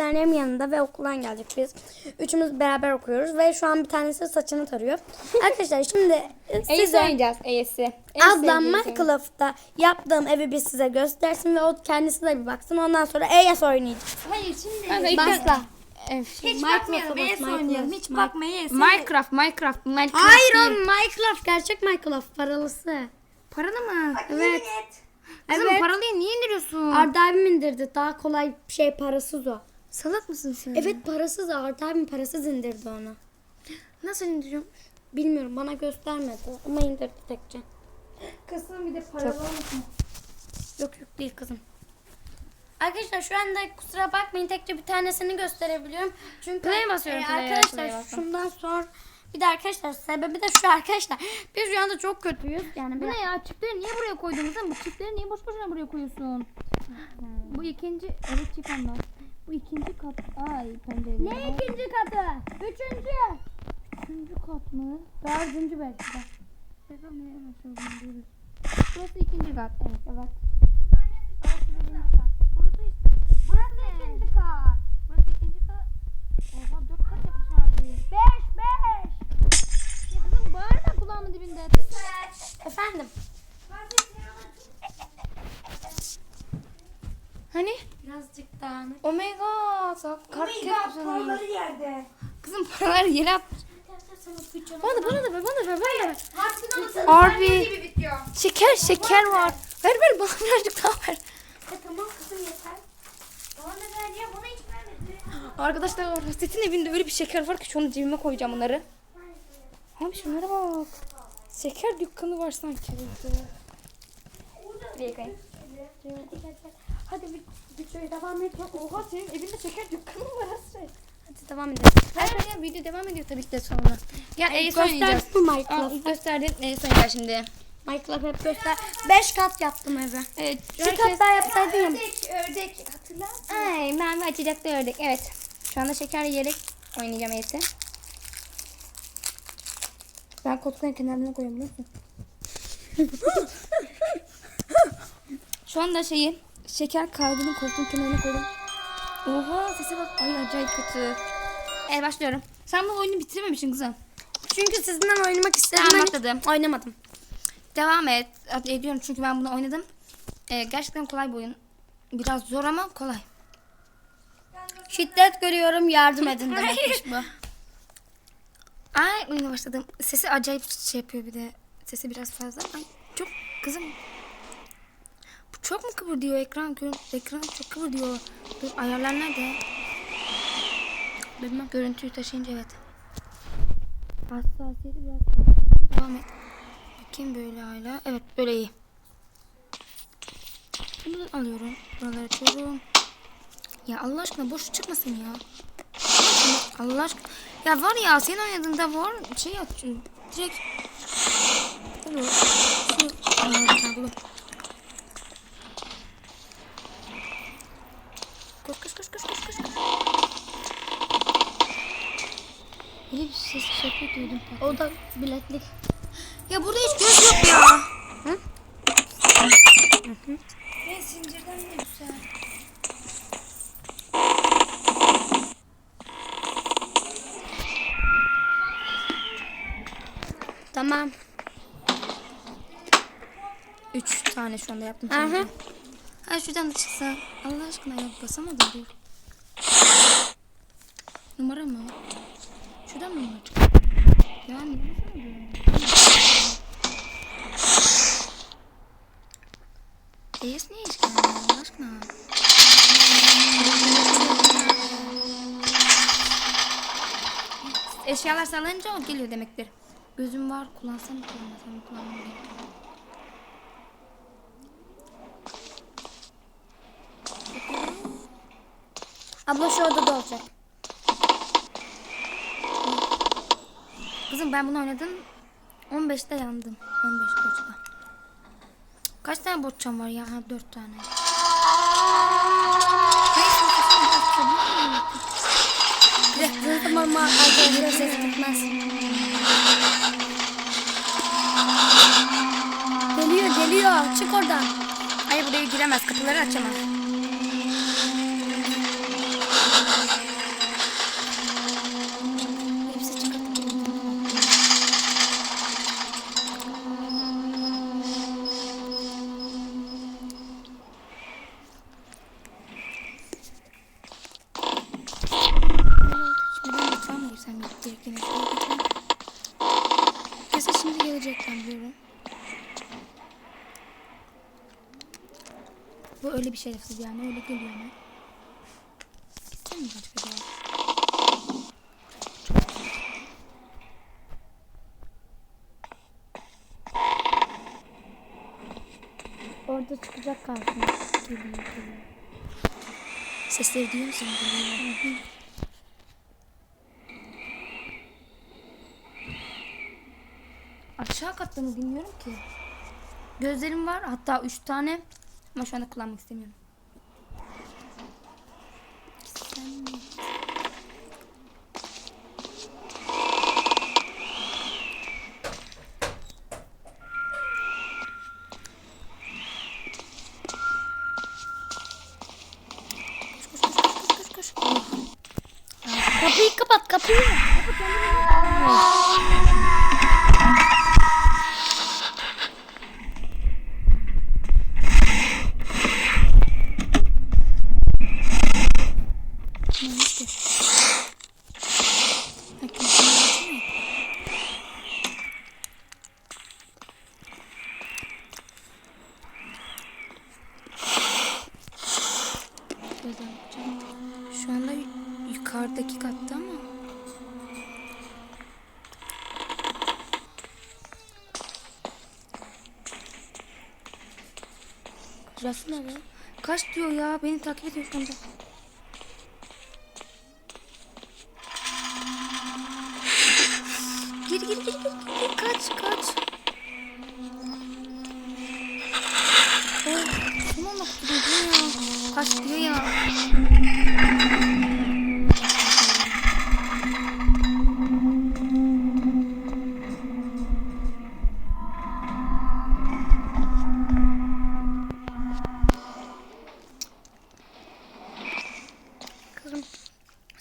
kuzenlerim yanında ve okuldan geldik biz. Üçümüz beraber okuyoruz ve şu an bir tanesi saçını tarıyor. Arkadaşlar şimdi size oynayacağız. E'si. ablam Minecraft'ta yaptığım evi bir size göstersin ve o kendisi de bir baksın. Ondan sonra ES oynayacağız. Hayır şimdi. Başla. Hiç bakmayalım. bak, ES oynayalım. Minecraft, Hiç Minecraft. bakma ES. Minecraft, Minecraft, Minecraft. Hayır oğlum Minecraft gerçek Minecraft paralısı. Paralı mı? Evet. Kızım Evet. paralıyı niye indiriyorsun? Arda abim indirdi. Daha kolay şey parasız o. Salak mısın sen? Evet parasız Arda abim parasız indirdi onu. Nasıl indiriyorum? Bilmiyorum bana göstermedi ama indirdi tekçe. Kızım bir de paralı olmasın. Yok yok değil kızım. Arkadaşlar şu anda kusura bakmayın tekçe bir tanesini gösterebiliyorum. Çünkü Play'e basıyorum, e, play'e, arkadaşlar basıyorum. şundan sonra bir de arkadaşlar sebebi de şu arkadaşlar. Biz şu anda çok kötüyüz. Yani Bu ne ya? Çiftleri niye buraya koydunuz? Bu çiftleri niye boş boşuna buraya koyuyorsun? Bu ikinci... Evet çift ondan. Bu ikinci kat. Ay pencere. Ne ikinci katı? Üçüncü. Üçüncü kat mı? Dördüncü belki de. Burası ikinci kat. Evet evet. Burası Burası ikinci kat. Burası ikinci kat. Oha dört kat yapmışlar. Beş beş. Ya kızım bağırma kulağımın dibinde. Efendim. Hani? Birazcık dağınık. Oh my god. Kart Paraları yerde. Kızım paralar yere at. Bana Bana da bana da ver bana da ver bana da ver. Hakkın olsun. Harbi. gibi bitiyor. Şeker şeker var. Ver ver bana birazcık daha ver. tamam kızım yeter. Bana da ver ya bana hiç vermedi. Arkadaşlar Hasret'in evinde öyle bir şeker var ki şu an cebime koyacağım bunları. Abi şunlara bak. Şeker dükkanı var sanki. Bir yakayım. Hadi bir, bir şöyle devam et. Oha senin evinde şeker dükkanı var Hasret. Hadi devam edelim. Hayır ya video devam ediyor tabii ki de sonra. Ya Ace oynayacağız. Gösterdin mi Aa, Minecraft? gösterdin Ace oynayacağız şimdi. Minecraft hep göster. Beş kat yaptım eve. Evet. Bir kat daha yapsaydın ya. Ördek ördek hatırlar mısın? Ay mavi açacakta ördek. Evet. Şu anda şeker yiyerek oynayacağım Ace'i. Ben koltuğun kenarına koyuyorum biliyor musun? Şu anda şeyi şeker kaydını koltuğun kenarına koydum. Oha sese bak. Ay acayip kötü. Evet başlıyorum. Sen bu oyunu bitirememişsin kızım. Çünkü sizinle oynamak istedim. Tamam, Ben başladım. Oynamadım. Devam et. Ediyorum çünkü ben bunu oynadım. Ee, gerçekten kolay bir oyun. Biraz zor ama kolay. Şiddet görüyorum yardım edin demekmiş bu. Ay oyuna başladım. Sesi acayip şey yapıyor bir de. Sesi biraz fazla. Ay çok kızım. Çok mu kıvırdıyor ekran? Gör, ekran çok kıvırdıyor. Dur ayarlar nerede? Bilmem. Görüntüyü taşıyınca evet. Hassasiyeti biraz. Devam et. Bakayım böyle hala. Evet böyle iyi. Bunu alıyorum. Buraları açıyorum. Ya Allah aşkına boş çıkmasın ya. Allah aşkına. Ya var ya senin oynadığında var şey atıyor. Direkt. Dur. Şu. Aa, tablo. Koş koş koş koş. Öyle bir ses şaka duydum. O da bileklik. Ya burada hiç göz yok ya. Ne zincirden ne güzel. Tamam. Üç tane şu anda yaptım. Aha. sanırım. Ha şuradan da çıksa. Allah aşkına ya basamadım dur. Numara mı? Şuradan mı numara çıkıyor? Ya ne niye hiç gelmiyor Allah aşkına? Eşyalar sallanınca o geliyor demektir. Gözüm var kullansam mı kullanmasam mı kullanmam gerekiyor. Abla şu odada olacak. Kızım ben bunu oynadım. 15'te yandım. 15 boçta. Kaç tane boçam var ya? Ha, 4 tane. Ne zaman ma arkadaşlar ses gitmez. Geliyor geliyor. Çık oradan. Hayır buraya giremez. Kapıları açamaz. Biliyorum. Bu öyle bir şerefsiz yani öyle geliyor mu? Gitsem mi başka bir yere? Orada çıkacak karşına. Geliyor geliyor. Sesleri duyuyor musun? Geliyor. Aşağı katta mı bilmiyorum ki. Gözlerim var hatta üç tane ama şu anda kullanmak istemiyorum. Gitsem mi? Koş koş koş koş koş koş. Oh. Kapıyı kapat kapıyı. Neyse. Bakın, şunu açayım mı? Şöyle yapacağım. Şu anda yu- yukarıdaki katta ama Şurası ne be? Kaç diyor ya? Beni takip ediyor şu anda. Gir gir gir gir gir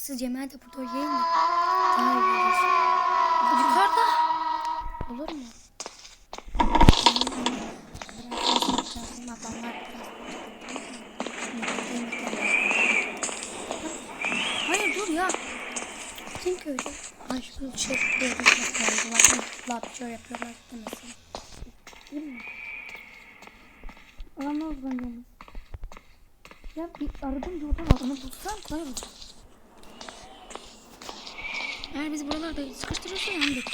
siz yemeğe de burada yiyin mi? Daha iyi olur. Yukarıda. Olur mu? Hayır dur ya. Kim köyde? Ay şu şey böyle yapıyorlar. Lap şöyle yapıyorlar demesin. Alamaz ben yalnız. Ya bir aradım yolda var. Onu bulsam kolay olur. Eğer biz buralarda sıkıştırırsa yandık.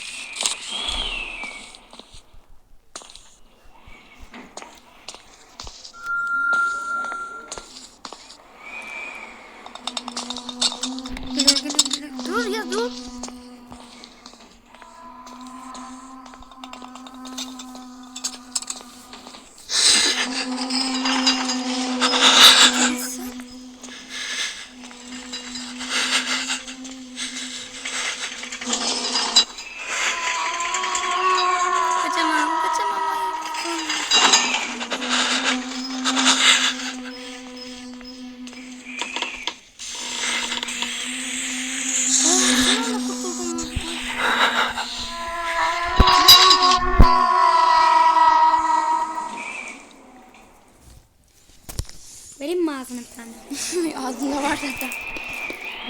Ağzında var zaten.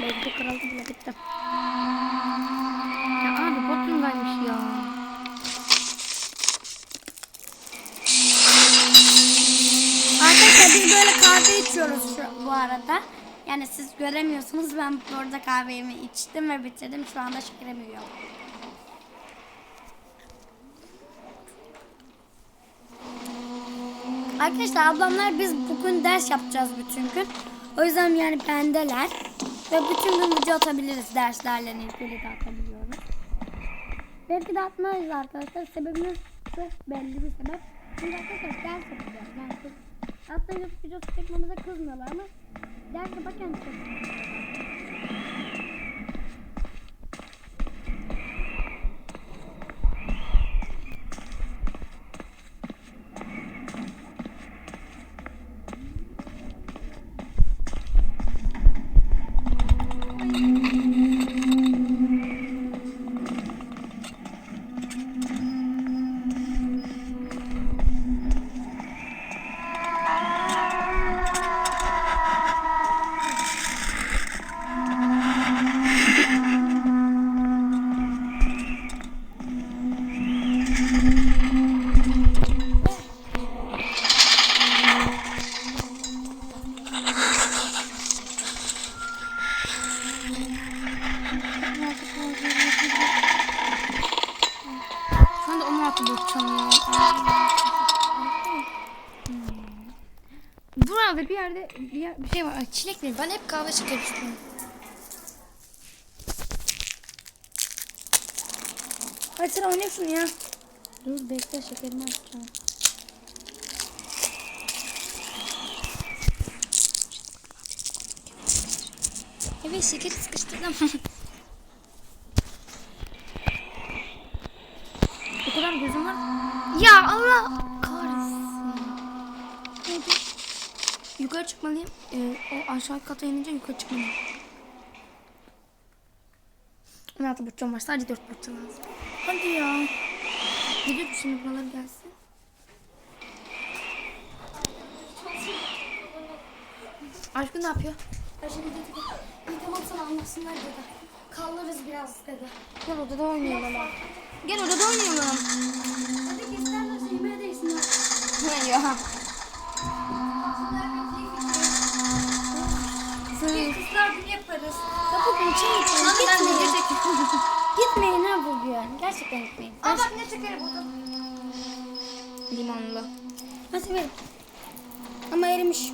Belki kırıldı bile bitti. Ya abi botundaymış ya. Arkadaşlar biz böyle kahve içiyoruz şu, bu arada. Yani siz göremiyorsunuz ben burada kahvemi içtim ve bitirdim. Şu anda şekerim yiyor. Arkadaşlar ablamlar biz bugün ders yapacağız bütün gün. O yüzden yani bendeler. Ve bütün gün video atabiliriz derslerle ilgili de atabiliyoruz. Belki de atmayız arkadaşlar. Sebebimiz çok belli bir sebep. Çünkü arkadaşlar ders yapacağız. Yani aslında YouTube videosu çekmemize kızmıyorlar ama ders yaparken çok Şu anda 16 bot çalıyor. Hmm. Burada bir yerde bir, yer- bir şey var. Ay, çilek mi? Ben hep kahve şeker istiyorum. Hadi sen oyna şunu ya. Dur bekle şekerimi açacağım. Evet şekeri sıkıştırdım. o kadar gözüm var. Ya Allah kahretsin. Neydi? Yukarı çıkmalıyım. Ee, o aşağı kata inince yukarı çıkmalıyım. 16 burçam var. Sadece 4 burçam lazım. Hadi ya. Gidiyor şimdi buralar gelsin. Aşkın ne yapıyor? Ayşe dedi ki, iyi tamam sana anlatsınlar dedi. Kalırız biraz dedi. Gel odada oynayalım ama. Gel odada oynayalım. Ki isterlerse yemeğe ya? Kızlar yaparız. Kapı de Gitmeyin. gelecek. Gitmeyin ha bugün. Gerçekten gitmeyin. Aa bak ne şekeri buldum. Limonlu. Ben severim. Ama erimiş.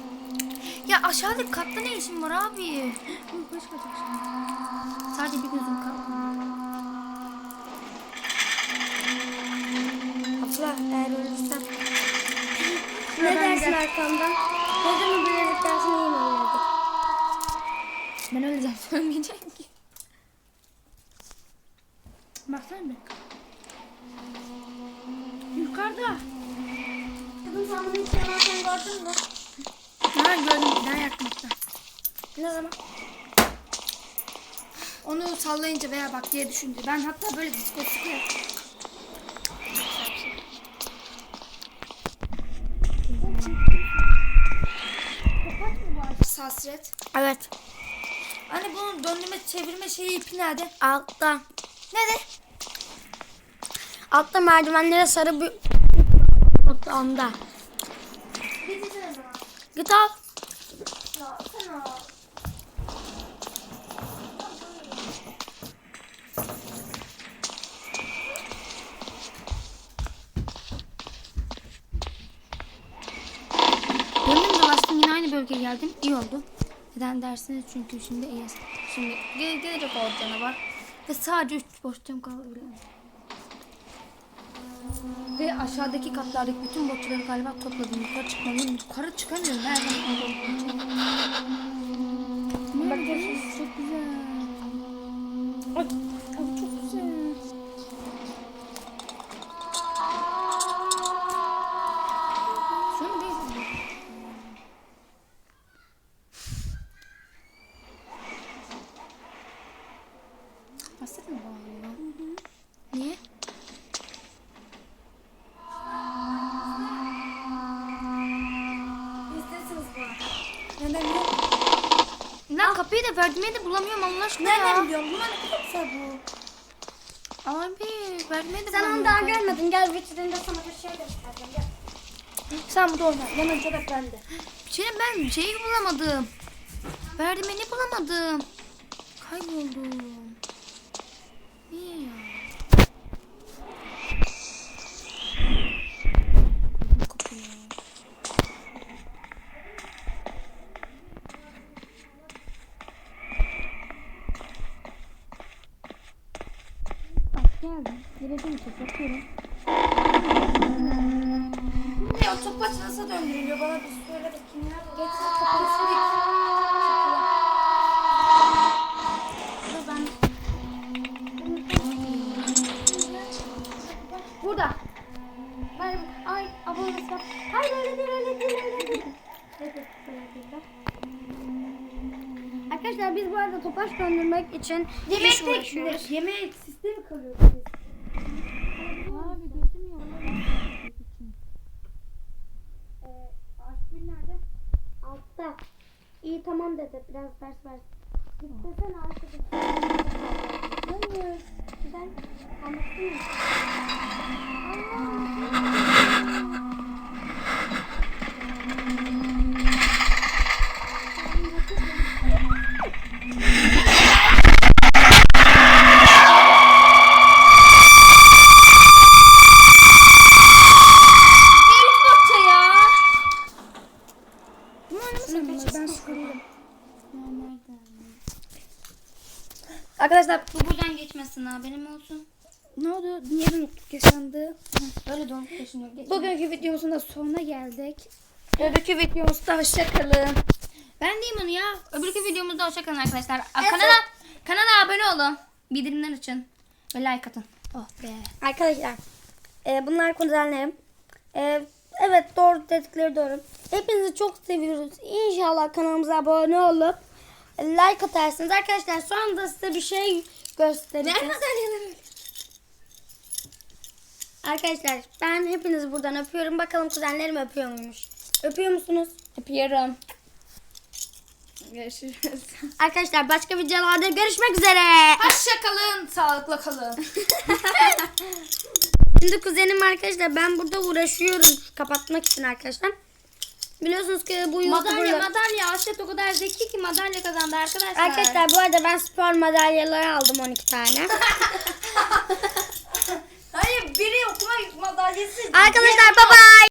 Ya aşağıdaki katta ne işin var abi? Bu kaç kaçak şimdi? Sadece bir gözüm kaldı. Abla eğer ölürsem. ne dersin arkamdan? Gözümü bilerek dersin iyi mi olurdu? Ben öleceğim söylemeyeceğim ki. Baksana bir. Yukarıda. Kızım sen bunu hiç yanarken gördün mü? Ha gördüm daha yakmakta. Ne zaman? Onu sallayınca veya bak diye düşündü. Ben hatta böyle disko sıkıyor. Sasret. Evet. Hani bunun döndürme çevirme şeyi ipi nerede? Altta. Nerede? Altta merdivenlere sarı bir nokta onda. Gideceğiz. Git al. Ya sen al. Bölgeye geldim. İyi oldu. Neden dersiniz? Çünkü şimdi ES. Şimdi gel gelecek o canavar. Ve sadece 3 boş cam kaldı. Ve aşağıdaki katlardaki bütün botçuları galiba topladım. Yukarı çıkmalıyım. Yukarı çıkamıyorum. Nereden olduğunu Bak çok güzel. Ay, Hasret mi bağlıyor? Niye? İstersiniz bu. Neden biliyor Lan kapıyı da verdiğimi de bulamıyorum Allah aşkına ya. Nereden biliyorum? Bunlar ne kadar güzel bu. Abi verdiğimi de Sen onu bulamıyorum. daha görmedin. Gel vitrinde sana bir şey göstereceğim. Gel. Sen burada oyna. Yanınca da bende. Şeyim ben şeyi bulamadım. Verdiğimi bulamadım. Kayboldum. Niye ya? Kapıyı. Bak geldim. Gireceğim içeri bakıyorum. Ne o topaç nasıl döndürülüyor? Bana bir söyle bakayım ya. Geç kapatısın dik. Dur ben. Burada. Ben, ay abonesi yap. Hayır öyle değil öyle değil öyle değil. Arkadaşlar biz bu arada topaç döndürmek için Yemek uğraşıyoruz. yemek sistemi kalıyor. Abi gözüm yok. Aşkın nerede? Altta. İyi tamam dedi. Biraz ders ver. Git desene arkadaşlar. Hayır. Ben anlattım ya. Allah. Unutup yaşandı? Öyle donup geçmiyor. Geç. Bugünkü videomuzun da sonuna geldik. Öbürkü videomuzda hoşçakalın. Ben diyeyim onu ya. Öbürkü videomuzda hoşçakalın arkadaşlar. Aa, Kanala, kanala abone olun. Bildirimler için. Ve like atın. Oh be. Arkadaşlar e, bunlar kuzenlerim. E, evet doğru dedikleri doğru. Hepinizi çok seviyoruz. İnşallah kanalımıza abone olup like atarsınız. Arkadaşlar şu anda size bir şey göstereceğim. Arkadaşlar ben hepinizi buradan öpüyorum. Bakalım kuzenlerim öpüyor muymuş? Öpüyor musunuz? Öpüyorum. Görüşürüz. Arkadaşlar başka videolarda görüşmek üzere. Hoşçakalın. Sağlıkla kalın. Şimdi kuzenim arkadaşlar ben burada uğraşıyorum kapatmak için arkadaşlar. Biliyorsunuz ki bu madalya YouTuber'la... madalya. Aşet o kadar zeki ki madalya kazandı arkadaşlar. Arkadaşlar bu arada ben spor madalyaları aldım 12 tane. Biri okuma madalyası. arkadaşlar bye bye.